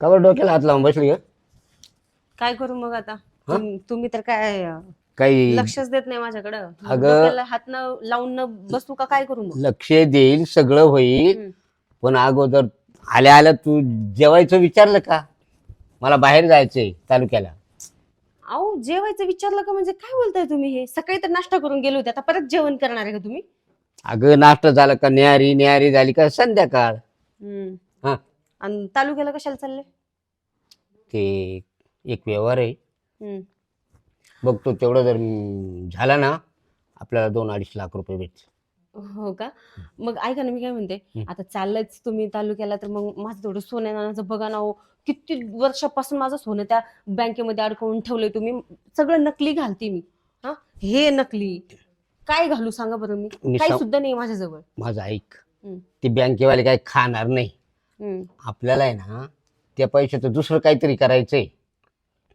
Cover डोक्याला हात लावून बसली ग? काय करू मग आता? तुम- तुम्ही तर काय अं, काही लक्षच देत नाही माझ्याकडं. अगं- डोक्याला हात न लावून न बसू का काय करू मग? लक्ष देईल सगळं होईल. हम्म. पण अगोदर आल्या आल्या तू जेवायचं विचारलं का? मला बाहेर जायचंय तालुक्याला. अहो जेवायचं विचारलं का म्हणजे काय बोलताय तुम्ही हे? सकाळी तर नाश्ता करून गेले होते आता परत जेवण करणार आहे का तुम्ही? अगं नाश्ता झाला का न्यारी न्यारी झाली का संध्याकाळ? हम्म. हा. आणि तालुक्याला कशाला चालले? ते एक व्यवहार आहे. हम्म. बघतो तेवढं जर झाला ना आपल्याला दोन अडीच लाख रुपये भेटतील. हो का? मग ऐका ना मी काय म्हणते. आता चाललंयच तुम्ही तालुक्याला तर मग माझं थोडं सोन्या नाण्याचं बघा ना हो किती वर्षापासून माझं सोनं त्या बँकेमध्ये अडकवून ठेवलंय तुम्ही सगळं नकली घालते मी. हा? हे नकली. काय घालू सांगा बरं मी? मी काही सांग- सुद्धा नाही माझ्याजवळ. माझं ऐक. हम्म. ते बँकेवाले काही खाणार नाही. हम्म. आपल्याला आहे ना त्या पैशाचं दुसरं काहीतरी करायचंय.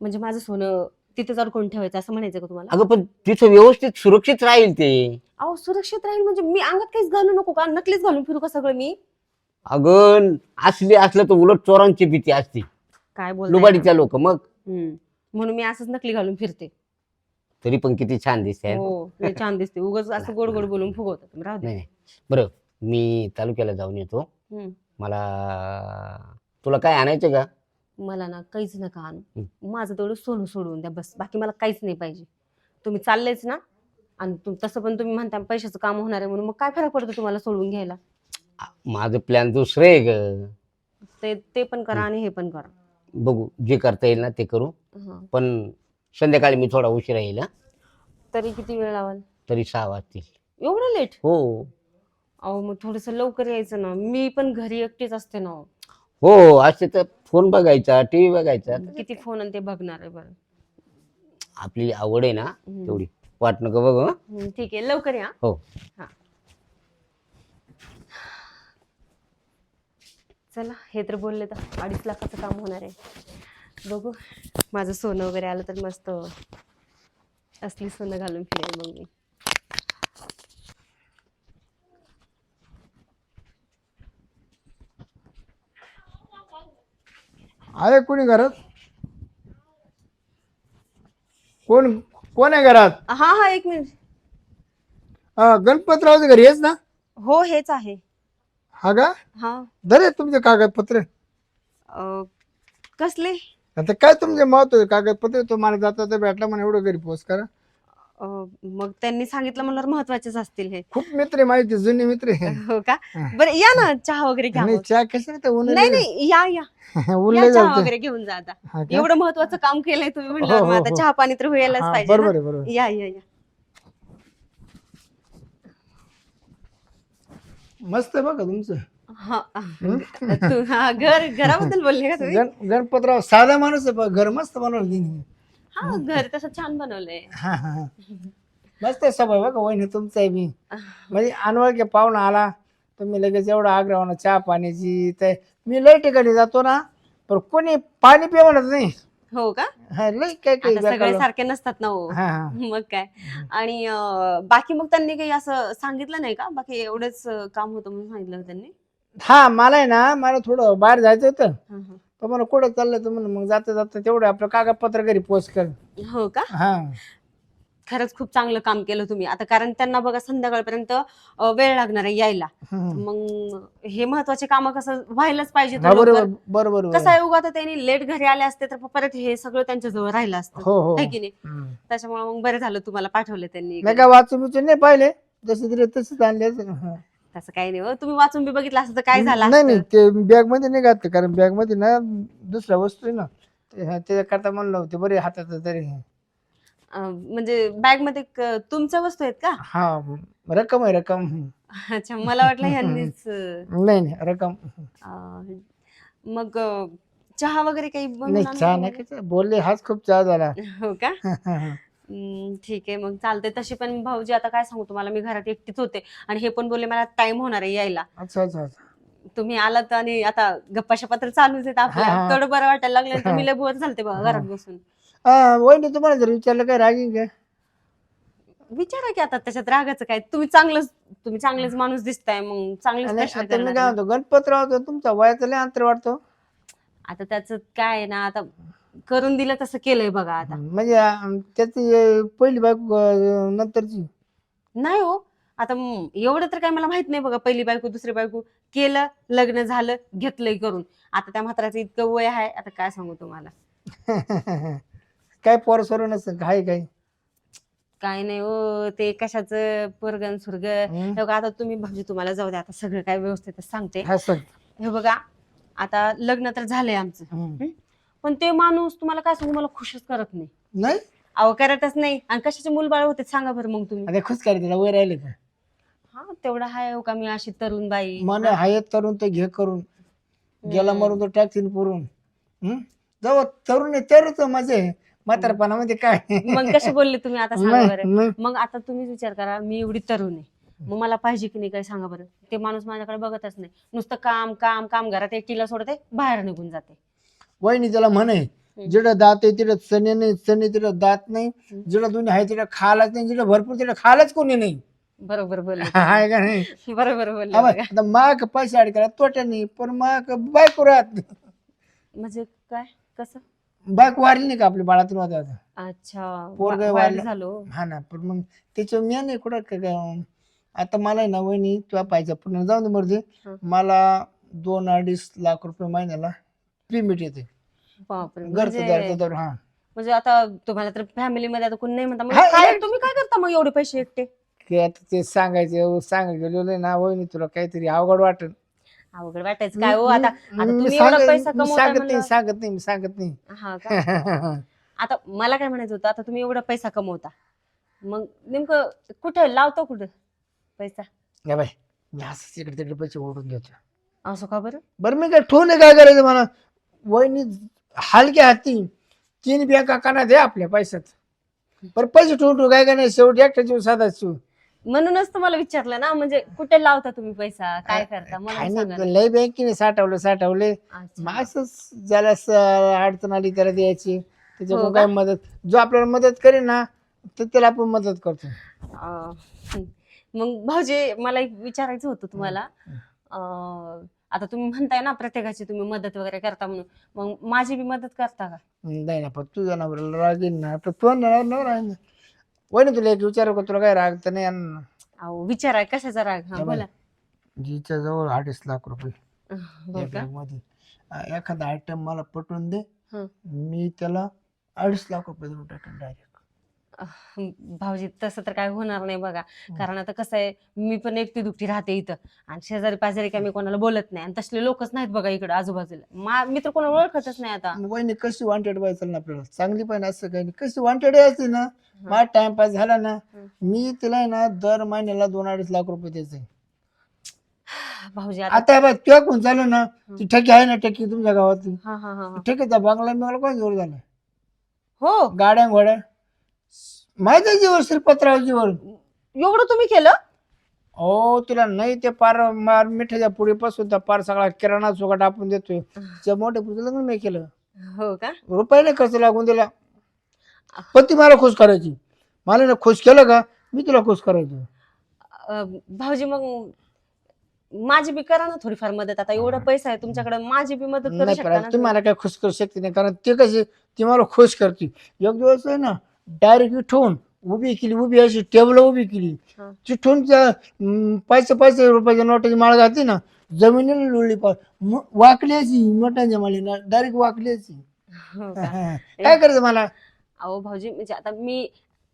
म्हणजे माझं सोनं तिथेच अडकवून ठेवायचं असं म्हणायचं का तुम्हाला? अगं पण तिथं व्यवस्थित सुरक्षित राहील ते. अहो सुरक्षित राहील म्हणजे मी अंगात काहीच घालू नको का? नकलीच घालून फिरू का सगळं मी? अगं असली असलं तर उलट चोरांची भीती असते. काय बोल लुबाडीच्या लोक मग? म्हणून मी असंच नकली घालून फिरते. तरी पण किती छान दिसते हो? लय छान दिसते उगाच असं गोड गोड बोलून फुगवतात. राहू दे. नाही नाही. बरं मी तालुक्याला जाऊन येतो. हम्म. मला तुला काय आणायचं का? मला ना काहीच नका आणू. माझं तेवढं सोनं सोडून द्या बस. बाकी मला काहीच नाही पाहिजे. तुम्ही चाललेच ना. आणि तुम तसं पण तुम्ही म्हणता पैशाचं काम होणार आहे म्हणून मग काय फरक पडतो तुम्हाला सोडून घ्यायला? माझं प्लॅन दुसरं आहे ग. ते ते पण करा आणि हे पण करा. बघू जे करता येईल ना ते करू. हा. पण संध्याकाळी मी थोडा उशिरा येईल हं. तरी किती वेळ लावाल? तरी सहा वाजतील. एवढं लेट हो. अहो मग थोडस लवकर यायचं ना. मी पण घरी एकटीच असते ना. हो असे तर फोन बघायचा टीव्ही बघायचा. किती फोन आणि ते बघणार आहे बरं? आपली आवड आहे ना. तेवढी. वाट नको बघ हं. हम्म, ठीक आहे लवकर या. हो. हा. चला हे तर बोलले तर अडीच लाखाचं काम होणार आहे. बघू माझं सोनं वगैरे आलं तर मस्त असली सोनं घालून फिरेल मग मी. आहे कोणी घरात? कोण कोण आहे घरात? हा हा एक मिनिट. हा, गणपतरावच्या घरी येस ना? हो हेच आहे. हा का? हा. धरे तुमचे कागदपत्र. अं, कसले? आता काय तुमचे महत्त्व कागदपत्र तो मला जाता तर भेटला म्हणून एवढं घरी पोच करा. मग त्यांनी सांगितलं म्हणल्यावर महत्वाचेच असतील हे. खूप मित्र आहे माहिती जुने मित्र आहे. हो का? बरं या ना चहा वगैरे घ्या नाही मग. चहा कशाला ऊन नाही नाही. या या. लय चहा. वगैरे घेऊन जा आता. हा का? एवढं महत्वाचं काम केलंय तुम्ही हो, म्हणल्यावर हो, मग आता हो. चहा पाणी तर व्हायलाच हा, पाहिजे बरोबर ना. आहे बरोबर या या या. मस्त आहे बघा तुमचं. हा तू हा घर घराबद्दल बोलले का तुम्ही? गण गणपतराव साधा माणूस आहे बघ, घर मस्त बनवलं तिने. हा घर तसं छान बनवलंय. हा हा हा. मस्त आहे सभा बघा वहिनी तुमचं आहे मी. म्हणजे अनवळखे पाहुणा आला तुम्ही लगेच एवढं आग्रह चहा पाण्याची तर मी लय ठिकाणी जातो ना पण कोणी पाणी पिय म्हणत नाही. हो का? हा, लय काय काय आता सगळे. सारखे नसतात ना हो. हा हा. मग काय? आणि अं, बाकी मग त्यांनी काही असं सांगितलं नाही का? बाकी एवढंच अं, काम होतं म्हणून सांगितलं का त्यांनी? हा मला आहे ना मला थोडं बाहेर जायचं होतं. हा, हा. तर मला कुठं चाललं तर म्हणून मग जाता जाता तेवढं आपलं कागदपत्र घरी पोच कर. हो का? हा. खरंच खूप चांगलं काम केलं तुम्ही. आता कारण त्यांना बघा संध्याकाळपर्यंत अं, वेळ लागणार आहे यायला. हम्म. मग हे महत्त्वाचे काम कसं व्हायलाच पाहिजे हा, बरोबर बरोबर कसं बरोबर आहे उगा तर त्यांनी लेट घरी आले असते तर परत हे सगळं त्यांच्या जवळ राहिलं असतं. हो हो. है की नाही? हम्म. त्याच्यामुळे मग बरं झालं तुम्हाला पाठवले त्यांनी. नाही का वाचून बिचून नाही पाहिले? जसे दिले तसेच आणले. हा. तसं काही नाही. हो तुम्ही वाचून बी बघितलं असतं तर काय झालं नाही नाही असतं? ते बॅगमध्ये नाही घातलं कारण बॅगमध्ये ना दुसऱ्या वस्तू आहे ना ते- हा, त्याच्याकरता म्हणलं होते बरे हातात तरी. अं, म्हणजे बॅगमध्ये क- तुमच्या वस्तू आहेत का? हा रक्कम आहे रक्कम. अच्छा मला वाटलं ह्यांनीच अं, नाही नाही रक्कम. अं, मग अं, चहा वगैरे काही बनवून नाही चहा नाही? का? बोलले हाच खूप चहा झाला. हो का? हम्म, ठीक आहे मग चालते तशी पण भाऊजी आता काय सांगू तुम्हाला? मी घरात एकटीच होते आणि हे पण बोलले मला टाइम होणार आहे यायला. अच्छा अच्छा अच्छा. तुम्ही आलात आणि आता गप्पाशा पत्र चालूच आहेत आपल्या. हा, हा. थोडं बरं वाटायला लागलं तर मी लय बोर झालते बघा. घरात बसून. हा वहिनी तुम्हाला जर विचारलं काय रागीन काय? विचारा की आता त्याच्यात रागाचं काय? तुम्ही चांगलंच तुम्ही चांगलेच माणूस दिसताय मग चांगलेच आणि प्रश्न आता मी करणार काय ना. म्हणतो गणपतराव तर तुमचा वयाचा लय अंतर वाटतो. आता त्याचं काय आहे ना आता करून दिलं तसं केलंय बघा आता. म्हणजे अं, त्याची अं, पहिली बायको अं, नंतरची? नाही हो. आता म- एवढं तर काय मला माहीत नाही बघा. पहिली बायको दुसरी बायको केलं लग्न झालं घेतलंय करून. आता त्या म्हाताऱ्याचं इतकं वय आहे आता काय सांगू तुम्हाला? काय पोर सोर नसतं काय काय काय नाही हो ते कशाचं पोरगन सुरग. हम्म. हे बघा आता तुम्ही भाऊजी तुम्हाला जाऊ द्या. आता सगळं काय व्यवस्थित सांगते. हा हे बघा आता लग्न तर झालंय आमचं. हम्म. पण ते माणूस तुम्हाला काय सांगू मला खुशच करत नाही. नाही? अहो करतच नाही. आणि कशाचे मूलबाळ होते सांगा बरं मग तुम्ही. खुश करायचं तिला वय राहिले का? हा तेवढं आहे हो का मी अशी तरुण बाई. मन हायत करून ते घे करून. गेला मरून तो टॅक्सीन पुरून. हम्म? जाऊ तरुण आहे तरच मजा म्हातारपणामध्ये काय? मग कसे बोलले तुम्ही? आता सांगा नाही, बरं. नाही. मग आता तुम्हीच विचार करा मी एवढी तरुण आहे. मग मला पाहिजे की नाही काय सांगा बरं. ते माणूस माझ्याकडे बघतच नाही. नुसतं काम काम काम घरात एकटीला सोडते बाहेर निघून जाते. वहिनी त्याला म्हणे जिथं दात आहे तिथं चणे नाही चणे तिथं दात नाही. जिथं दोन्ही आहे तिथं खालाच नाही जिथं भरपूर तिथं खालाच कोणी नाही. बरोबर आहे का नाही? बरोबर. आता माग पैसे अडकला तोट्या नाही पण माग बायको राहत. म्हणजे काय? कसं? बायको वारली नाही का आपल्या बाळातून होता आता. अच्छा पोरगं वा- वारलं. वाईट झालो. हा ना पण मग त्याच्या मी नाही कुठं का- का- आता मला आहे ना वहिनी तुला पाहिजे. पूर्ण जाऊन दे मर्जी. हं. मला दोन अडीच लाख रुपये महिन्याला पेमेंट येते. बापरे घरचं म्हणजे हा. म्हणजे आता तुम्हाला तर फॅमिली मध्ये आता कोणी नाही म्हणता मग हा, काय हे- तुम्ही काय करता मग एवढे पैसे एकटे? की आता ते सांगायचे सांगाय गेलेलं ना वहिनी तुला काहीतरी अवघड वाटत अवघड वाटायचं काय हो आता? आता मी तुम्ही एवढा सांगत- पैसा मी कमवताय सांगत नाही म्हणल्यावर- सांगत नाही मी सांगत नाही. हा का? आता मला काय म्हणायचं होतं आता तुम्ही एवढा पैसा कमवता. मग नेमकं कुठे लावतो कुठं पैसा? या बाय मी असंच इकडे तिकडे पैसे ओढून घेतो. असं का बरं? बरं मी काय ठेवून काय करायचं मला? वहिनी हलक्या हाती तीन बँका काना दे आपल्या पैशात. बरं पैसे ठेवून ठेवू काय का नाही शेवटी एकटा जीव साधा म्हणूनच तुम्हाला विचारलं ना म्हणजे कुठे लावता तुम्ही पैसा? काय करता? मला काय सांगा नाही लय बँकेने साठवलं साठवले. अच्छा. मग असंच ज्याला स- अडचण आली त्याला द्यायची. हो त्याच्याकडून का? काय मदत? जो आपल्याला मदत करेल ना तर त्याला आपण मदत करतो. अं, मग भाऊजी मला एक विचारायचं होतं तुम्हाला. अं, आता तुम्ही म्हणताय ना प्रत्येकाची तुम्ही मदत वगैरे करता म्हणून. मग माझी बी मदत करता का? नाही ना पण तुझ्या नवऱ्याला राग येईल ना. तर तो न न राहील वहिनी तुला एक विचार का तुला काय राग तर नाही ना. अहो विचाराय कशाचा राग? हा बोला. जिच्या जवळ अडीच लाख रुपये हो का? मध्ये एखादा आयटम मला पटवून दे. हं. मी त्याला अडीच लाख रुपये देऊन टाकेन डायरेक्ट अह, भाऊजी तसं तर काय होणार नाही बघा. कारण आता कसं आहे मी पण एकटी दुकटी राहते इथं. आणि शेजारी पाजारी काय मी कोणाला बोलत नाही. आणि तसले लोकच नाहीत बघा इकडे आजूबाजूला. मा- मी तर कोणाला ओळखतच नाही आता. वहिनी कशी वांटेड पाहिजे ना आपल्याला? चांगली पण असं काही नाही. कशी वांटेड असते ना? माझा टाइमपास झाला ना. मी तिला आहे ना दर महिन्याला दोन अडीच लाख रुपये द्यायचे भाऊजी आता आता बघ तुझ्या कोण झालं ना ती ठेकी आहे ना ठेकी तुमच्या गावातली. हा हा हा हा. ठेकीचा बांगला बिंगला कोण जोर झाला हो. गाड्या घोड्या? माहिती आहे जीवर श्रीपतराव जीवर एवढं तुम्ही केलं? हो तुला नाही ते पार मार मिठाच्या पुढे पासून तर पार सगळा किराणा सुगट आपण देतोय. त्या मोठ्या पुढचं लग्न मी केलं. हो का? रुपये नाही खर्च लागून दिला. पण ती मला खुश करायची. मला ना खुश केलं का मी तुला खुश करायचो. अं, भाऊजी मग माझी बी करा ना थोडीफार मदत. आता एवढा पैसा आहे तुमच्याकडे माझी बी मदत करू नाही शकता पण ना ती मला काय खुश करू शकते नाही. कारण ते कशी ती मला खुश करते. एक दिवस आहे ना डायरेक्ट ठेवून उभी केली उभी अशी टेबल उभी केली हा. ती ठेवून त्या अं, पाचशे पाचशे रुपयाच्या नोटाची माळ घातली ना जमिनीला लोळली पा म- वाकली अशी नोटांच्या माळीला डायरेक्ट वाकली अशी हो का? काय करायचं मला अहो भाऊजी म्हणजे आता मी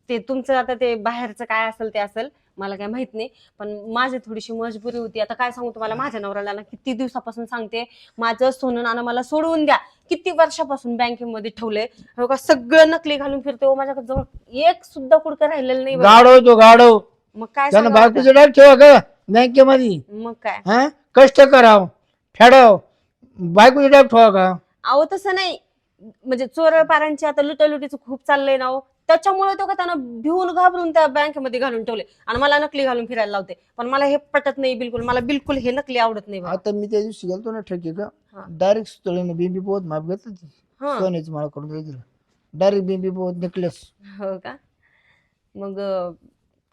ते तुमचं आता ते बाहेरचं काय असेल ते असेल मला काय माहीत नाही पण माझी थोडीशी मजबुरी होती. आता काय सांगू तुम्हाला? माझ्या नवऱ्याला ना किती दिवसापासून सांगते माझं सोनं नाणं मला सोडवून द्या. किती वर्षापासून बँकेमध्ये ठेवलंय? हो का? सगळं नकली घालून फिरते हो माझ्याकडे जवळ. एक सुद्धा कुडकं राहिलेलं नाही बघा. गाडव तो गाडव मग काय त्यानं सांगावं आता? बायकोचं डायरेक्ट ठेवा का बँकेमध्ये. मग काय? हा? कष्ट कराव फेडाव. बायकोचं डायरेक्ट ठेवा का अहो तसं नाही. म्हणजे चोर पारांची आता लुटालुटीचं खूप चाललंय ना हो. त्याच्यामुळे तो का त्यानं भिवून घाबरून त्या बँकेमध्ये घालून ठेवले. आणि मला नकली घालून फिरायला लावते. पण मला हे पटत नाही बिलकुल. मला बिलकुल हे नकली आवडत नाही. आता मी त्या दिवशी गेलतो ना ठेकी का? हा. डायरेक्ट सुतळीने बिंबी पोहत माप घेतलं ती हा. सोन्याची माळ करून डायरेक्ट बिंबी पोहत नेकलेस. हो का? मग अं,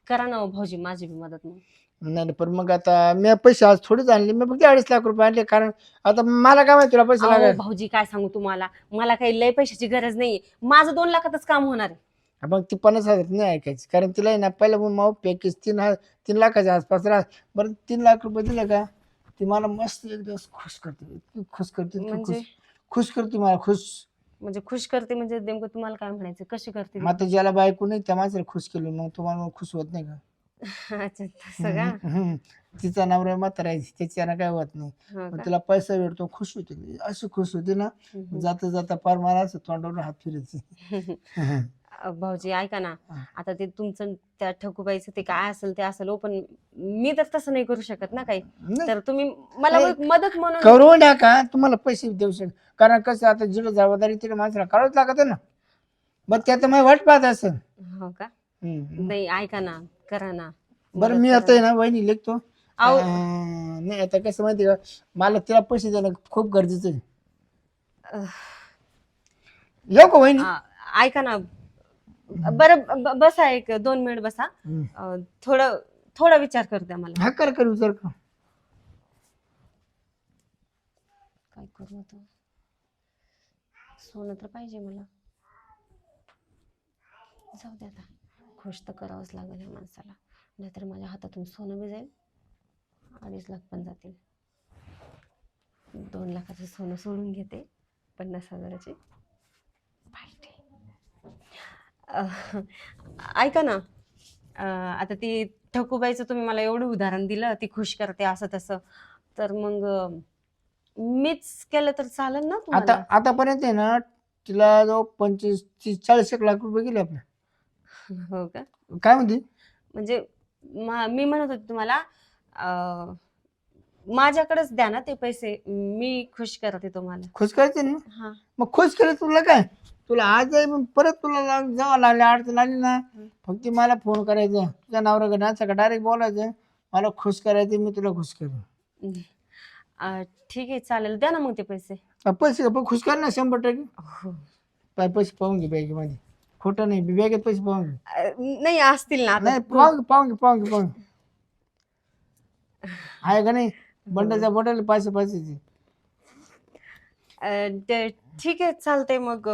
करा ना हो भाऊजी माझी बी मदत मग. नाही नाही, पण मग आता मी पैसे आज थोडीच आणले. मी फक्त अडीच लाख रुपये आणले. कारण आता मला काय माहिती तुला पैसे अहो, लागेल? भाऊजी काय सांगू तुम्हाला? मला काही लय पैशाची गरज नाहीये. माझं दोन लाखातच काम होणार आहे. मग ती पन्नास हजार नाही ऐकायची. कारण तिला आहे ना पहिलं मग माऊ पॅकेज तीन हा तीन लाखाच्या आसपास राह. बरं तीन लाख रुपये दिले का? ती मला मस्त एक दिवस खुश करते. इतकी खुश करते इतकी म्हणजे? खुश खुश करते मला खुश. म्हणजे खुश करते म्हणजे नेमकं तुम्हाला काय म्हणायचं? कशी करते ती? मग आता ज्याला बायको नाही त्या माणसाला खुश केलं मग तुम्हाला मग खुश होत नाही का? अच्छा तसं का? हम्म, हम्म. तिचा नवरा म्हातारा आहे त्याच्यानं काय होत नाही. हो मग का? तिला पैसा भेटतो खुश होते. अशी खुश होती ना हम्म. जाता जाता पार मला असं तोंडावर हात फिरायची अ, भाऊजी ऐका ना. हा. आता ते तुमचं त्या ठकूबाईचं ते काय असेल ते असेल हो पण मी तर तसं नाही करू शकत ना काही. नाही, तर तुम्ही मला नाही. मदत म्हणून करून टाका तुम्हाला पैसे देऊ शकत कारण कसं आता जिथं जबाबदारी तिथे माणसाला करावंच लागत ना. मग त्यात मग वाट पाहत असं हो का? हम्म. नाही ऐका ना करा ना. बरं मदत मी करा. आता आहे ना वहिनी लिखतो. अहो. अं, नाही आता कसं माहिती का मला तिला पैसे देणं खूप गरजेचं आहे. अह, येऊ का वहिनी? आ, ऐका ना बरं ब- बसा एक दोन मिनिट बसा. हम्म. अ, थोडं थोडा विचार करते मला. हा कर कर विचार कर. काय करू आता? सोनं तर पाहिजे मला. जाऊ दे आता. खुश तर करावंच लागेल ह्या माणसाला. नाहीतर माझ्या हातातून सोनं बी जाईल. अडीच लाख पण जातील. दोन लाखाचं सोनं सोडून घेते. पन्नास हजाराची. अह, ऐका ना. अह, आता ती ठकूबाईचं तुम्ही मला एवढं उदाहरण दिलं ती खुश करते असं तसं. तर मग अह, मीच केलं तर चालेल ना आता तुम्हाला आतापर्यंत आहे ना तिला जो पंचवीस तीस चाळीस एक लाख रुपये गेले आपले. हो का? काय म्हणते? म्हणजे मा- मी म्हणत होते तुम्हाला अं, माझ्याकडेच द्या ना ते पैसे मी खुश करते तुम्हाला. खुश करायचे ना? हा. मग खुश केलं तुला काय? तुला आज मग परत तुला लाग- जावं लागले अडचण आली ना. फक्त मला फोन करायचा. तुझ्या नवऱ्याकडे नाचा डायरेक्ट बोलायचं. मला खुश करायचं मी तुला खुश करेन. अं, ठीक आहे चालेल. द्या ना मग ते पैसे. अ, पैसे का? पण खुश कर ना शंभर टक्के. हो. पाय पैसे पाहून घे बॅगेमध्ये. खोटं नाही बॅगेत पैसे पाहून घे. अं, नाही असतील ना नाही पाहून घे पाहून घे पाहून घे पाहून घे. आहे का नाही? बंडाच्या बोटाला पैसे पैसे अं, ते- ठीक आहे चालतंय मग.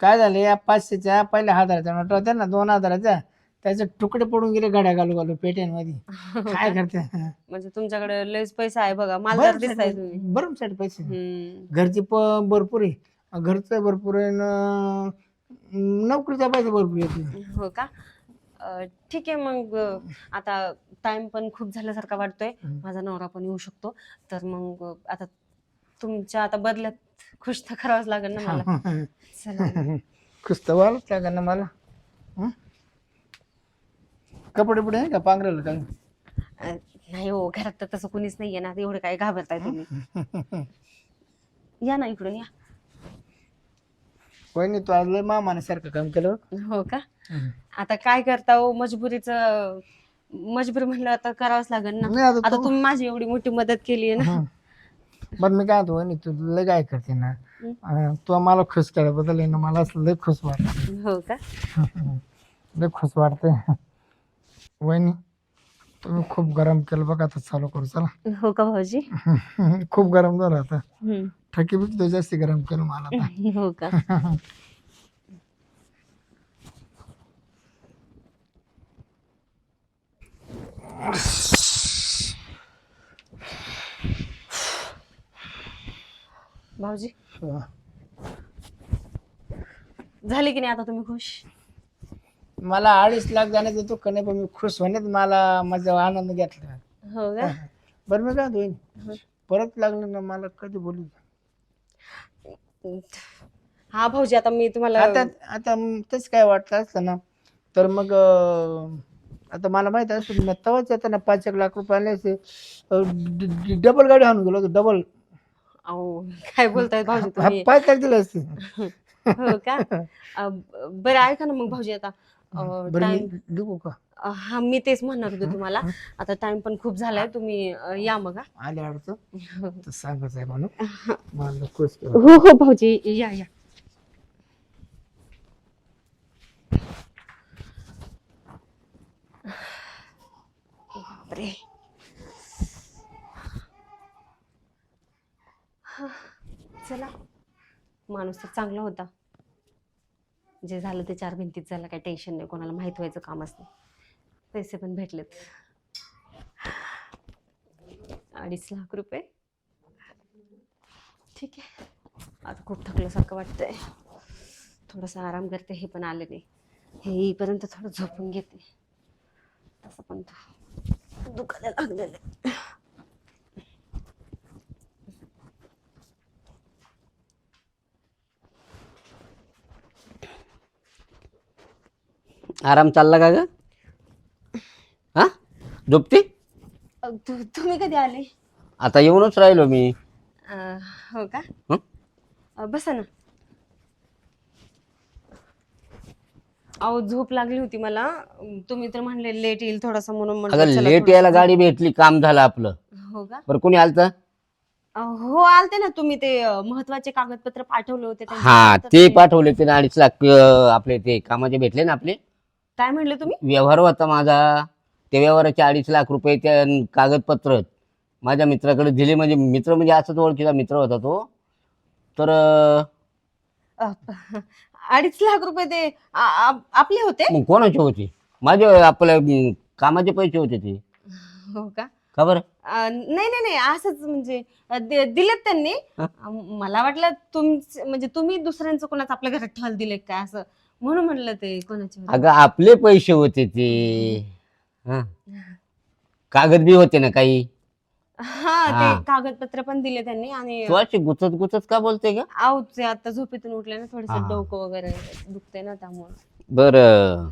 काय झालं या पाचशेच्या पहिल्या हजाराच्या नोट होत्या ना दोन हजाराच्या त्याचे तुकडे पडून गेले गाड्या घालू घालू पेट्यांमध्ये. काय करते? म्हणजे तुमच्याकडे लयच पैसा आहे बघा मालदार दिसताय तुम्ही. बरं पैसे. घरचे पण भरपूर आहे. घरचं भरपूर आहे न नोकरीचा पैसा भरपूर येते हो का? अं, ठीक आहे मग अं, आता टाइम पण खूप झाल्यासारखा वाटतोय. माझा नवरा पण येऊ शकतो. तर मग अं, आता तुमच्या आता बदल्यात खुश तर करावंच लागेल ना मला. चला. खुश तर व्हायलाच लागेल ना मला. हं? कपडे पुढे आहे का पांघरायला काय? अं, नाही हो घरात तर तसं कुणीच नाहीये ना एवढे काय घाबरताय तुम्ही. या ना इकडून या. वहिनी तू आज लय मामाने काम केलं हो का? आता काय करता हो मजबुरीच मजबुरी म्हणलं आता करावंच लागेल ना. नाही आता आता तू तुम्ही माझी एवढी मोठी मदत केली आहे ना. हं. बरं मी काय म्हणतो तू लय काय करते ना. अं, तू मला खुश केल्याबद्दल आहे ना मला असं लय खुश वाटत हो का? लय खुश वाटते वहिनी तुम्ही खूप गरम केलं बघा आता चालू करू चला. हो का भाऊजी? खूप गरम झालं आता. हम्म. ठकी बिकी जास्त गरम केलं मला आता. हो का? भाऊजी? झाले की नाही आता तुम्ही खुश? मला अडीच लाख जाण्याचं तो का नाही पण मी खुश होण्यात मला माझा आनंद घेतला. हो का? बरं मी काय होईन परत लागलं ना मला कधी बोलू? हा भाऊजी आता मी तुम्हाला आता आता तेच काय वाटतं असतं ना तर मग अं, आता मला माहीत असतं मी तेव्हाच येताना पाच एक लाख रुपये आले असे डबल गाडी आणून गेलो होतो डबल. अहो काय बोलताय भाऊजी तुम्ही? लाख दिले असते हो का? अ, ब- बरं ऐका ना मग भाऊजी आता. बरं टाइम मी देऊ का? हा मी तेच म्हणणार होते तुम्हाला. आता टाइम पण खूप झालाय तुम्ही अ, या मग हा. आले अडचण हो तर सांगायचं आहे म्हणून. मला खुश केलं. हो हो, भाऊजी या या. बापरे. चला. माणूस तर चांगला होता. जे झालं ते चार भिंतीत झालं काही टेन्शन नाही कोणाला माहीत व्हायचं कामच नाही. पैसे पण भेटलेत. अडीच लाख रुपये. ठीक आहे. आता खूप थकल्यासारखं वाटतंय. थोडासा आराम करते हे पण आले नाही. हे येईपर्यंत थोडं झोपून घेते. तसं पण दुखायला लागलेलं आराम चालला का ग? हा? झोपती? अ, तु- तुम्ही कधी आले? आता येऊनच राहिलो मी. अ, हो का? हं? अ, बसा ना. अहो झोप लागली होती मला. तुम्ही तर म्हणले लेट येईल थोडासा म्हणून अगं चला लेट यायला गाडी भेटली काम झालं आपलं. हो का? बरं कोणी आलत? अ, हो आलते ना तुम्ही. ते अ, महत्त्वाचे कागदपत्र पाठवले होते हा ते पाठवले ते अडीच लाख अं, आपले ते कामाचे भेटले ना आपले? काय म्हणले तुम्ही? व्यवहार होता माझा. त्या व्यवहाराचे अडीच लाख रुपये त्या कागदपत्र माझ्या मित्राकडे दिले. म्हणजे मित्र म्हणजे असंच ओळखीचा मित्र होता तो. तर अं, अडीच लाख रुपये ते आ- आ- आपले होते? मग कोणाचे होते? माझे आपल्या अं, कामाचे पैसे होते ते. हो का? का बरं? अ, नाही नाही नाही असंच म्हणजे अ, दि- दिलेत त्यांनी? अ, मला वाटलं तुम म्हणजे तुम्ही दुसऱ्यांचं कोणाचं आपल्या घरात ठल दिले काय असं म्हणून म्हणलं ते कोणाचे होते. अगं आपले पैसे होते ते. हा. कागद बी होते ना काही? हा हा. ते कागदपत्र पण दिले त्यांनी आणि तू अशी गुचत गुचत का बोलते का आऊ ते आता झोपेतून उठले ना थोडस हा. डोकं वगैरे दुखते ना त्यामुळे. बरं.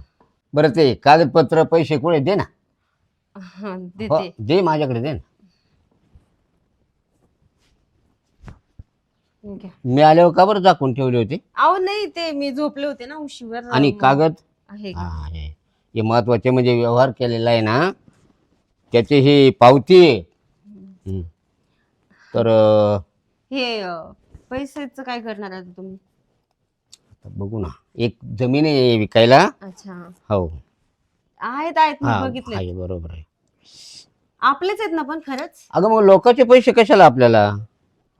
बरं ते कागदपत्र पैसे कुठे? दे ना. हा, हो, देते. दे माझ्याकडे दे ना. मी आल्यावर का बरं दाखवून ठेवले होते? अहो नाही ते मी झोपले होते ना उशीवर. आणि कागद? आहे? हा, हे हे महत्त्वाचे म्हणजे व्यवहार केलेला आहे ना त्याचे ही पावती आहे. हम्म. तर अं, हे अ, पैशाचं काय करणार आता तुम्ही? आता बघू ना. एक जमीन आहे विकायला. अच्छा. हो. आहेत आहेत मी हा बघितले आहे, बरोबर आहे. आपलेच आहेत ना पण खरंच? अगं मग लोकांचे पैसे कशाला आपल्याला?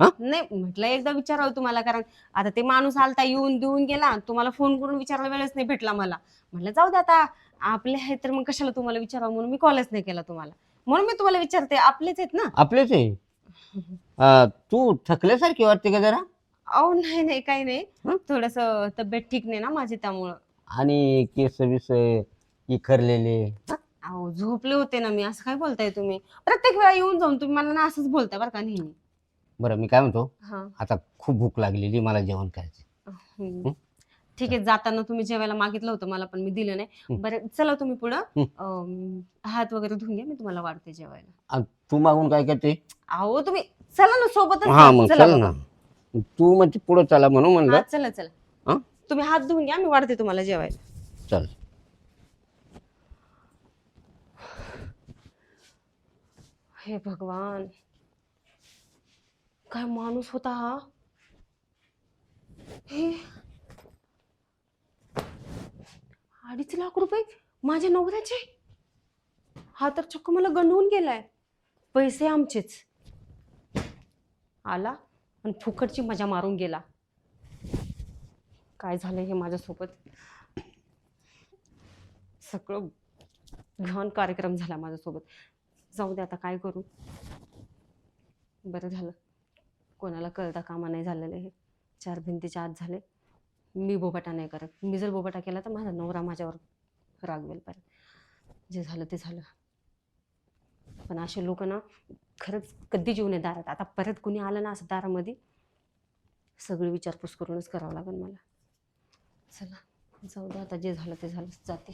नाही म्हटलं एकदा विचारावं तुम्हाला कारण आता ते माणूस आलता येऊन देऊन गेला तुम्हाला फोन करून विचारायला वेळच नाही भेटला मला. म्हटलं जाऊ दे आता आपले आहेत तर मग कशाला तुम्हाला विचारावं? म्हणून मी कॉलच नाही केला तुम्हाला. म्हणून मी तुम्हाला विचारते आपलेच आहेत ना? आपलेच आहे. अं, तू थकल्यासारखी वाटते का जरा? अहो नाही नाही काही हं? नाही थोडस तब्येत ठीक नाही ना माझी त्यामुळं. आणि केस बिस इखरलेले अहो झोपले होते ना मी असं काय बोलताय तुम्ही? प्रत्येक वेळा येऊन जाऊन तुम्ही मला ना असंच बोलताय बरं का नेहमी. बरं मी काय म्हणतो? हा. आता खूप भूक लागलेली मला जेवण करायचं हम्म. ठीक आहे जाताना तुम्ही जेवायला मागितलं होतं मला पण मी दिलं नाही. बरं चला तुम्ही पुढं. अं, हात वगैरे धुवून घ्या मी तुम्हाला वाढते जेवायला. तू मागून काय करते? अहो तुम्ही चला ना सोबतच हा. मग चला चल बाबा. ना तू म्हणजे पुढं चला म्हणून म्हणलं. चला चला. हं? तुम्ही हात धुवून घ्या मी वाढते तुम्हाला जेवायला. चल. हे भगवान. काय माणूस होता हा? हे? अडीच लाख रुपये माझ्या नवऱ्याचे? हा तर चक्क मला गंडवून गेलाय. पैसे आमचेच. आला आणि फुकटची मजा मारून गेला. काय झालं हे माझ्यासोबत? सगळं घाण कार्यक्रम झाला माझ्यासोबत. जाऊ दे आता काय करू? बरं झालं. कोणाला कळता कामा नाही झालेलं हे. चार भिंतीच्या आत झाले. मी बोबाटा नाही करत. मी जर बोबाटा केला तर माझा नवरा माझ्यावर रागवेल परत जे झालं ते झालं. पण असे लोक ना खरंच कधी जीव नाही दारात. आता परत कुणी आलं ना असं दारामध्ये सगळी विचारपूस करूनच करावं लागेल मला. चला जाऊ दे आता. जे झालं ते झालं. जाते.